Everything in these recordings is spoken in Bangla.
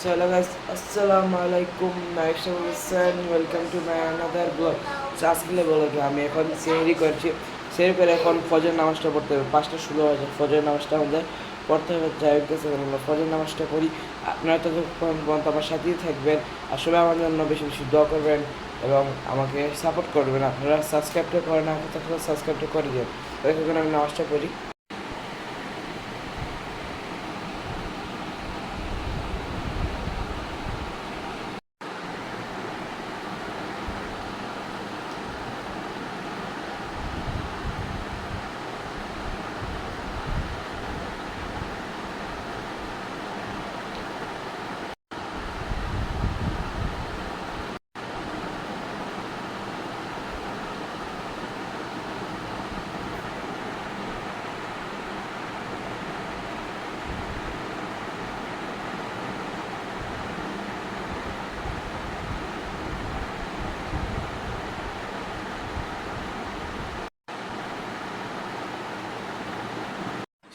So hello guys, assalamu alaikum, Naisha Hussain, welcome to my another blog. So আজকে ব্লগে আমি এখন সেহরি করছি সেহরি করে এখন ফজর নামাজটা পড়তে হবে। পাঁচটা ষোলো বাজে ফজর নামাজটা আমাদের পড়তে হবে। যাই হোক আমরা ফজর নামাজটা করি আপনারা ততক্ষণ পর্যন্ত আমার সাথেই থাকবেন। সবাই আমার জন্য বেশি বেশি দোয়া করবেন এবং আমাকে সাপোর্ট করবেন। আপনারা সাবস্ক্রাইবটা করেন না তাহলে সাবস্ক্রাইবটা করে দেন এখন আমি নামাজটা করি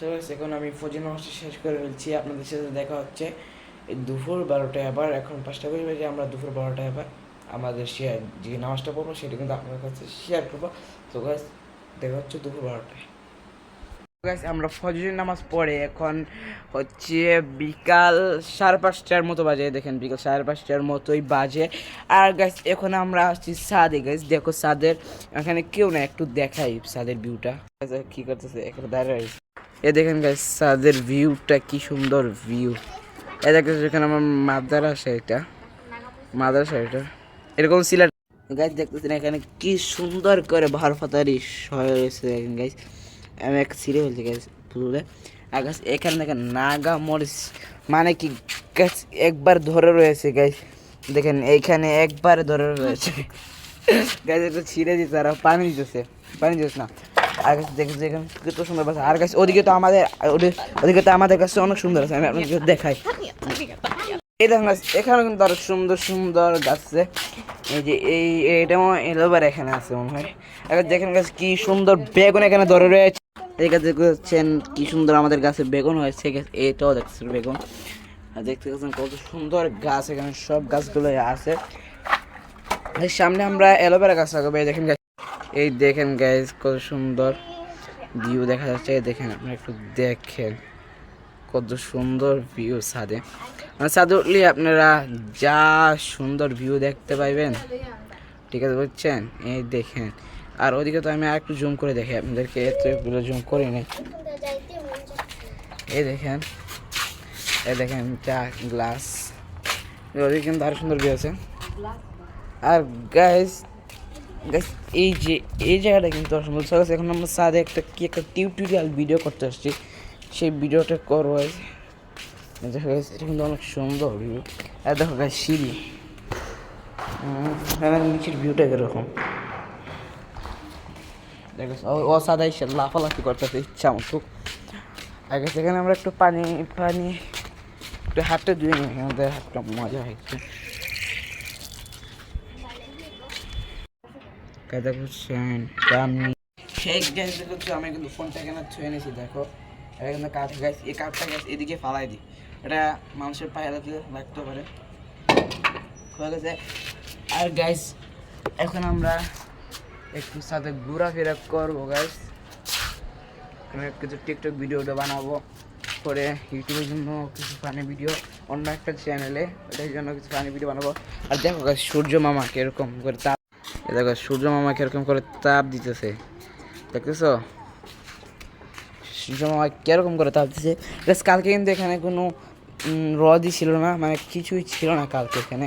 Guys, এখন আমি ফজর নামাজটা শেষ করে ফেলছি। আপনাদের সাথে দেখা হচ্ছে দুপুর বারোটায় আবার। এখন পাঁচটা করে বেজে আমরা দুপুর বারোটায় আবার আমাদের শেয়ার যে নামাজটা পড়ব সেটা কিন্তু আপনার কাছে শেয়ার করব। তো গাছ দেখা হচ্ছে দুপুর বারোটায়। গাইস আমরা ফজরের নামাজ পড়ে এখন হচ্ছে বিকাল সাড়ে পাঁচটার মতো বাজে। দেখেন বিকাল সাড়ে পাঁচটার মতোই বাজে। আর গাইস এখন আমরা আসছি সাদে। গাইস দেখো সাদের এখানে কেউ না একটু দেখাই সাদের ভিউটা কি করতেছে? এখানে দাঁড়িয়ে এ দেখেন গাইস সাদের ভিউটা কি সুন্দর ভিউ এ দেখেন এখানে আমার মাদ্রাসা এটা। মাদ্রাসা এটা। এরকম সিলেট গাইস দেখতেছেন এখানে কি সুন্দর করে ভার ফাতারি রয়েছে দেখেন গাইস আমি এক সিরে ফেলছি গাইস পুরোটা আর গাছ এখানে দেখেন নাগা মরিচ। মানে কি গাছ একবার ধরে রয়েছে গাইস দেখেন এইখানে একবার ধরে রয়েছে। গাছ একটু ছিঁড়ে দিচ্ছে আর পানি দিতেছে। পানি দিতেছে না। আর গাছ দেখেছি এখানে কত সুন্দর বাসা। আর গাছ ওদিকে তো আমাদের ওদি- ওদিকে তো আমাদের কাছে অনেক সুন্দর আছে, আমি আপনাকে দেখাই। এই দেখেন এখানে কিন্তু আরও সুন্দর সুন্দর গাছ আছে। এই যে এই, এটা এলোবার এখানে আছে মনে হয়। এবার দেখেন গাছ কি সুন্দর বেগুন এখানে ধরে রয়েছে। এই গাছ দেখছেন কি সুন্দর আমাদের গাছে বেগুন হয়েছে। এটাও দেখছেন বেগুন। আর দেখতে পাচ্ছেন কত সুন্দর গাছ এখানে, সব গাছগুলো আছে। সামনে আমরা অ্যালোভেরা গাছ লাগাবো দেখেন এই দেখেন গাছ কত সুন্দর ভিউ দেখা যাচ্ছে। দেখেন, আপনারা একটু দেখেন কত সুন্দর ভিউ ছাদে। মানে ছাদে উঠলে আপনারা যা সুন্দর ভিউ দেখতে পাইবেন, ঠিক আছে বুঝছেন? এই দেখেন, আর ওদিকে তো আমি একটু জুম করে দেখি, আপনাদেরকে এত এগুলো জুম করি নাই। এই দেখেন এই দেখেন চা গ্লাস ওদিকে কিন্তু আরও সুন্দর ভিউ আছে। আর গাইস গাইস এই যে এই জায়গাটা কিন্তু অনেক সুন্দর এখন আমরা সাদে একটা কি একটা টিউটোরিয়াল ভিডিও করতে আসছি। সেই ভিডিওটা করব দেখো guys, এটা কিন্তু অনেক সুন্দর ভিউ আর দেখো গাছ সিঁড়ি। নিচের ভিউটা এরকম দেখো ও সাদা এসে লাফালাফি করতেছে ইচ্ছা মতো। আগে সেখানে আমরা একটু পানি পানি একটু হাতটা ধুয়ে নিই আমাদের হাতটা মজা হয়েছে। কাদা করছেন আমি সেই গ্যাস দেখছ আমি কিন্তু ফোনটা এখানে ছুঁয়ে নিয়েছি, দেখো। এটা কিন্তু কাঠ গ্যাস এই কাঠটা গ্যাস এদিকে ফালাই দিই। এটা মানুষের পায়ে লাগতে লাগতে পারে। হয়ে গেছে। আর গাইস এখন আমরা একটু সাথে ঘোরাফেরা করব গাইস আমি কিছু টিকটক ভিডিওটা বানাবো পরে ইউটিউবের জন্য কিছু ফানি ভিডিও অন্য একটা চ্যানেলে ওটার জন্য কিছু ফানি ভিডিও বানাবো। আর দেখো সূর্য মামা কীরকম করে তাপ দেখো, সূর্য মামা কীরকম করে তাপ দিতেছে। দেখতেছো? সূর্য মামা কীরকম করে তাপ দিতেছে? প্লাস কালকে কিন্তু এখানে কোনো রদই ছিল না মানে কিছুই ছিল না কালকে এখানে।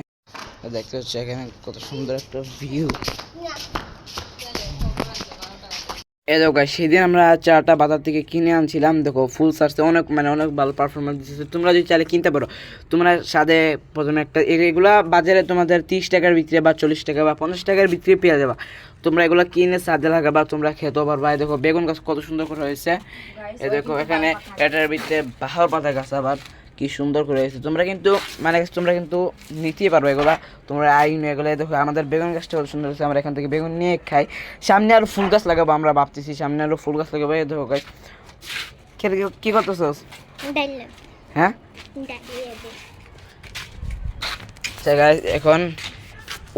দেখতে হচ্ছে এখানে কত সুন্দর একটা ভিউ এ দেখো সেদিন আমরা চাটা বাজার থেকে কিনে আনছিলাম। দেখো ফুল সার্চে অনেক মানে অনেক ভালো পারফরমেন্স দিচ্ছে তোমরা যদি চাইলে কিনতে পারো। তোমরা সাদে প্রথমে একটা এগুলা বাজারে তোমাদের তিরিশ টাকার বিক্রি বা চল্লিশ টাকা বা পঞ্চাশ টাকার বিক্রি পেয়ে যাবা। তোমরা এগুলো কিনে সাদে লাগাবা তোমরা খেতেও পারবা। দেখো বেগুন গাছ কত সুন্দর করে হয়েছে। এ দেখো এখানে এটার ভিতরে বাহার পাতা গাছ আবার। কি সুন্দর করে হয়েছে। তোমরা কিন্তু মানে তোমরা কিন্তু নিতেই পারবে এগুলা। তোমরা আইন এগুলো। দেখো আমাদের বেগুন গাছটা কত সুন্দর হয়েছে। আমরা এখান থেকে বেগুন নিয়ে খাই। সামনে আরও ফুল গাছ লাগাবো আমরা ভাবতেছি। সামনে আরও ফুল গাছ লাগাবো। দেখো গাছ খেতে কি ডাইলাম হ্যাঁ? আচ্ছা এখন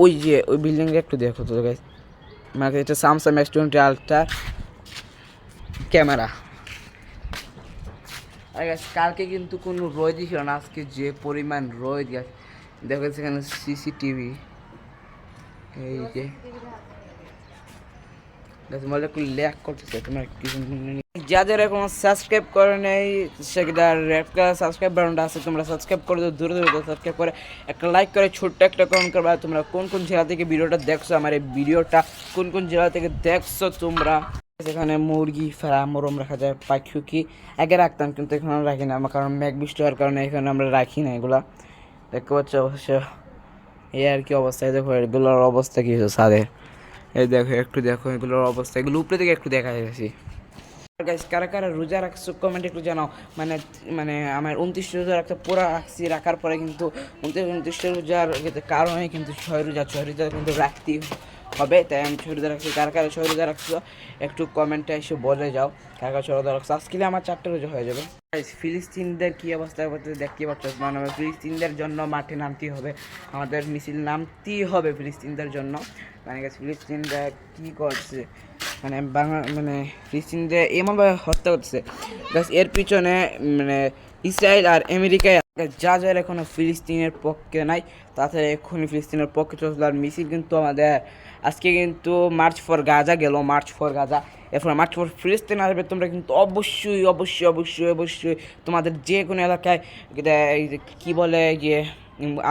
ওই যে ওই বিল্ডিংটা একটু দেখো তো গাইস মানে এটা Samsung S twenty ultra camera কালকে কিন্তু কোনো রোদই ছিল না আজকে যে পরিমাণ রোদ গেছে দেখো সেখানে সিসিটিভি এই যে। Guys, একটু ল্যাক করতেছে তোমার কিছু যাদের এখন সাবস্ক্রাইব করে নেই সেটা রেড কালার সাবস্ক্রাইব বাটনটা আছে তোমরা সাবস্ক্রাইব করে দাও দূরে দূরে সাবস্ক্রাইব করে একটা লাইক করে ছোট্ট একটা কমেন্ট করবা। তোমরা কোন কোন জেলা থেকে ভিডিওটা দেখছ আমার এই ভিডিওটা কোন কোন জেলা থেকে দেখছ তোমরা এখানে মুরগি ফেরা মরম রাখা যায় পাখি আগে রাখতাম কিন্তু এখন আর রাখি না, আমার কারণ ম্যাগ বৃষ্টি হওয়ার কারণে এখানে আমরা রাখি না এগুলা। দেখতে পাচ্ছ অবশ্য এই আর কি অবস্থা দেখো, এগুলোর অবস্থা কি ছাদের এই দেখো, একটু দেখো, এগুলোর অবস্থা, এগুলো উপরে থেকে একটু দেখা যাচ্ছে গাইস কারা কারা রোজা রাখছো কমেন্ট একটু জানাও। মানে মানে আমার উনত্রিশ রোজা রাখতে পুরো রাখছি, রাখার পরে কিন্তু উনত্রিশ উনত্রিশ রোজার কারণে কিন্তু ছয় রোজা ছয় রোজা কিন্তু রাখতেই হবে তাই আমি রোজা রাখছি, কারা কারা রোজা রাখছো, একটু কমেন্টে এসে বলে যাও, কারা কারা রোজা রাখছো। আজকে আমার চারটে রোজা হয়ে যাবে। ফিলিস্তিনদের কি অবস্থা করতে দেখতে পাচ্ছ মানে ফিলিস্তিনদের জন্য মাঠে নামতেই হবে, আমাদের মিছিল নামতেই হবে ফিলিস্তিনদের জন্য। মানে ফিলিস্তিনরা কি করছে? মানে বাংলা মানে ফিলিস্তিনদের এমনভাবে হত্যা করছে এর পিছনে মানে ইসরায়েল আর আমেরিকায় যা যার এখনও ফিলিস্তিনের পক্ষে নাই তাছাড়া এক্ষুনি ফিলিস্তিনের পক্ষে চলছিল আর মিছিল কিন্তু আমাদের, আজকে কিন্তু মার্চ ফর গাজা গেল, মার্চ ফর গাজা। এরপর মার্চ ফর ফিলিস্তিন আসবে, তোমরা কিন্তু অবশ্যই অবশ্যই অবশ্যই অবশ্যই তোমাদের যে কোনো এলাকায় কী বলে, যে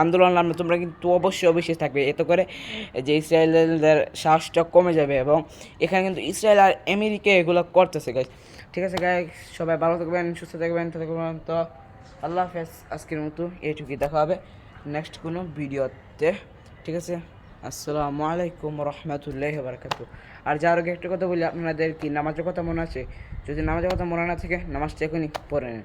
আন্দোলন নামলে তোমরা কিন্তু অবশ্যই অবশ্যই থাকবে। এতে করে যে ইসরায়েলদের সাহসটা কমে যাবে এবং এখানে কিন্তু ইসরায়েল আর আমেরিকা এগুলো করতেছে গাইজ ঠিক আছে গাই সবাই ভালো থাকবেন, সুস্থ থাকবেন তো আল্লাহ হাফেজ, আজকের মতো এইটুকুই দেখা হবে নেক্সট কোনো ভিডিওতে। ঠিক আছে? আসসালামু আলাইকুম রহমতুল্লাহ বারকাত আর যার আগে একটা কথা বলি, আপনাদের কি নামাজের কথা মনে আছে? যদি নামাজের কথা মনে না থাকে, নামাজটা এখনই পড়ে নেন।